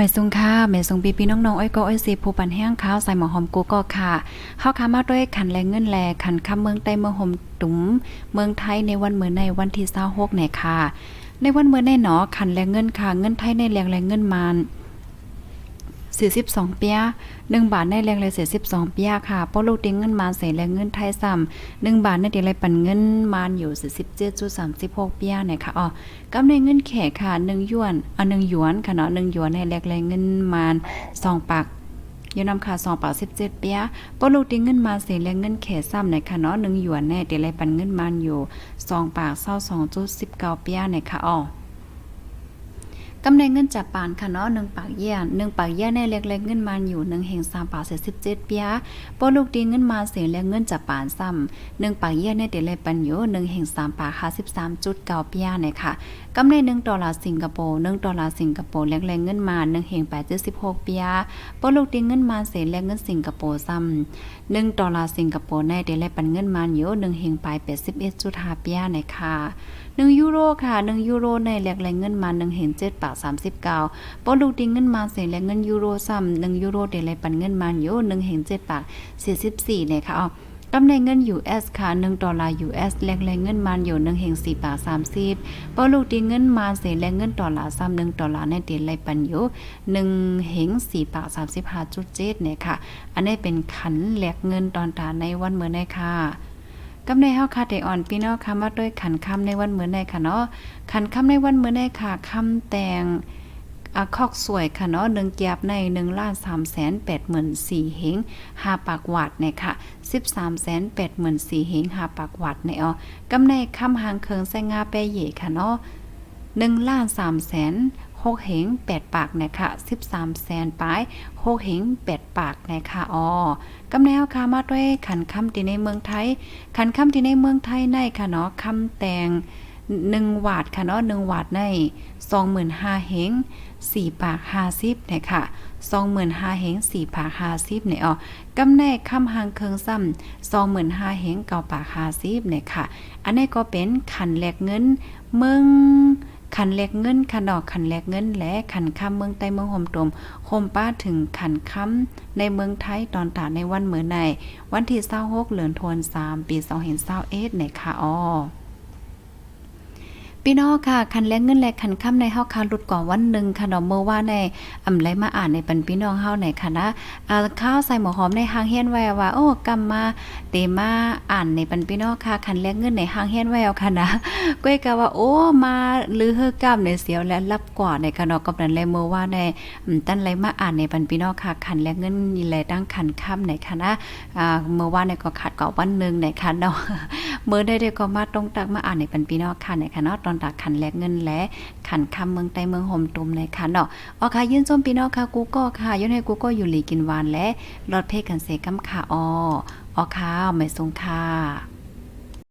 ไม่ทรงค่ะไม่ทรงปีพี่น้องๆอ้อยก็อ้อยสีผู้ปันแห้งข้าวใส่หมอหอมกูก็ค่ะเข้าคามาด้วยขันแรงเงินแลขันคำเมืองใต้เมืองหอมตุ๋มเมืองไทยในวันเมื่อในวันที่26เนี่ยค่ะ ในวันเมื่อในหนอขันแรงเงินค่ะเงินไทยในแรงแรงเงินมาน 42 เปีย1บาทในแรงเลย42 เปียค่ะเพราะลูกติงเงินมาใส่แรงเงินไทยซ้ำ1บาทในติไรปันเงินมาอยู่47.36 เปียเนี่ยค่ะอ๋อกำในเงินแขกค่ะ1หยวนอะ1หยวนค่ะเนาะ1หยวนในแรงแรงเงินมาน2ปากอยู่นำค่ะ2ปาก17 เปียเพราะลูกติงเงินมาใส่แรงเงินแขกซ้ำเนี่ยค่ะเนาะ1หยวนแน่ติไรปันเงินมาอยู่2ปาก22.19 เปียเนี่ยค่ะอ๋อ กำไรเงินจากปานค่ะเนาะหนึ่งปากเยี่ยหนึ่งปากเยี่ยในเล็กๆเงินมันอยู่หนึ่งแห่งสามปากเศษสิบเจ็ดเปียปอลูกดีเงินมาเสียและเงินจากปานซ้ำหนึ่งปากเยี่ยในเดลปันอยู่หนึ่งแห่งสามปากห้าสิบสามจุดเก้าเปียเนี่ยค่ะกำไรหนึ่งดอลลาร์สิงคโปร์หนึ่งดอลลาร์สิงคโปร์แรงๆเงินมาหนึ่งแห่งแปดเจุดสิบหกเปียปอลูกดีเงินมาเสียและเงินสิงคโปร์ซ้ำหนึ่งดอลลาร์สิงคโปร์ในเดลปันเงินมันอยู่หนึ่งแห่งปลายแปดสิบเอ็ดจุดห้าปียเนี่ยค่ะหนึ่งยูโรค่ะหนึ่งยูโรในแหลกแรงเงินมาหนึ่งเห็นเจ็ดบาสามสิบเก้าปอลูกดิงเงินมาเสียแรงเงินยูโรซ้ำหนึ่งยูโรเดลัยปันเงินมาอยู่หนึ่งเห็นเจ็ดบาทสี่สิบสี่เนี่ยค่ะอ๋อกำไรเงิน US ค่ะ1ดอลลาร์ US แลกแรงเงินมันอยู่1แห่ง4บาท30ปอลูกดิงเงินมาเสียแรงเงินดอลลาร์ซ้ำ1ดอลลาร์ในเดลัยปันอยู่1แห่ง4บาท35.7เนี่ยค่ะ อันนี้เป็นขันแลกเงินตอนตาในวันเมื่อในค่ะ กำในเฮาค่ะได้อ่อนพี่น้องค่ะมาด้วยขันคำในวันเหมือนในค่ะเนาะขันคำในวันเหมือนในค่ะคำแต่งอาคอกสวยค่ะเนาะหนึ่งเกียบใน1ล้าน3แสน8หมื่น4เฮง5ปากวัดเนี่ยค่ะ13แสน8หมื่น4เฮง5ปากวัดในอ๋อกำในคำหางเคิงแซงงาแปเย่ค่ะเนาะ1ล้าน3แสน 6เหง8ปากนะคะ13แสนปลาย6เหง8ปากนะคะอ๋อกำแนวค่ะมาด้วยขันคำที่ในเมืองไทย ขันคำที่ในเมืองไทยในค่ะเนาะคำแต่ง1วาดค่ะเนาะ1วาดใน25,000เฮง4ปาก50เนี่ยค่ะ25,000เฮง4ปาก50เนี่ยอ๋อกำแนกคำหางเคิงซ้ำ25,000เฮง9ปาก50เนี่ยค่ะ อันนี้ก็เป็นขันแลกเงินเมือง ขันแลกเงินขันดอกขันแลกเงินและขันคำเมืองใต้เมืองห่มตมโคมป้าถึงขันคำในเมืองไทยตอนตาในวันเหมือใน วันที่26เหลือนทวน3ปี2021ในค่ะอ้อ พี่น้องค่ะคันแลกเงินและคันค่ำในเฮาคาหลุดก่อนวันหนึ่งค่ะเนาะเมื่อว่าในอำไลมาอ่านในปันพี่น้องเฮาในค่ะนะอ่าข้าวใส่หมอหอมในหางเฮียนแววว่าโอ้กำมาเตมาอ่านในปันพี่น้องค่ะคันแลกเงินในหางเฮียนแววค่ะนะก้อยกะว่าโอ้มาลือเฮอกำในเสียวและรับกว่าในค่ะเนาะกับนั้นเลยเมื่อว่าในตั้นไรมาอ่านในปันพี่น้องค่ะคันแลกเงินนี่แลตั้งคันค่ำในค่ะนะอ่าเมื่อว่าในก็ขาดก่อวันหนึงในค่ะเนาะ เมื่อได้ได้ก็มาตรงตักมาอ่านในปันพี่น้องค่ะในค่ะเนาะตอนตักขันแลกเงินและขันคำเมืองใต้เมืองห่มตุมในค่ะเนาะอ๋อค่ะยื่นส้มพี่น้องค่ะกูก็ค่ะยื่นให้กูก็อยู่หลีกินวานและรอดเพศกันเสกำค่ะอ๋ออ๋อค่ะไม่ทรงค่ะ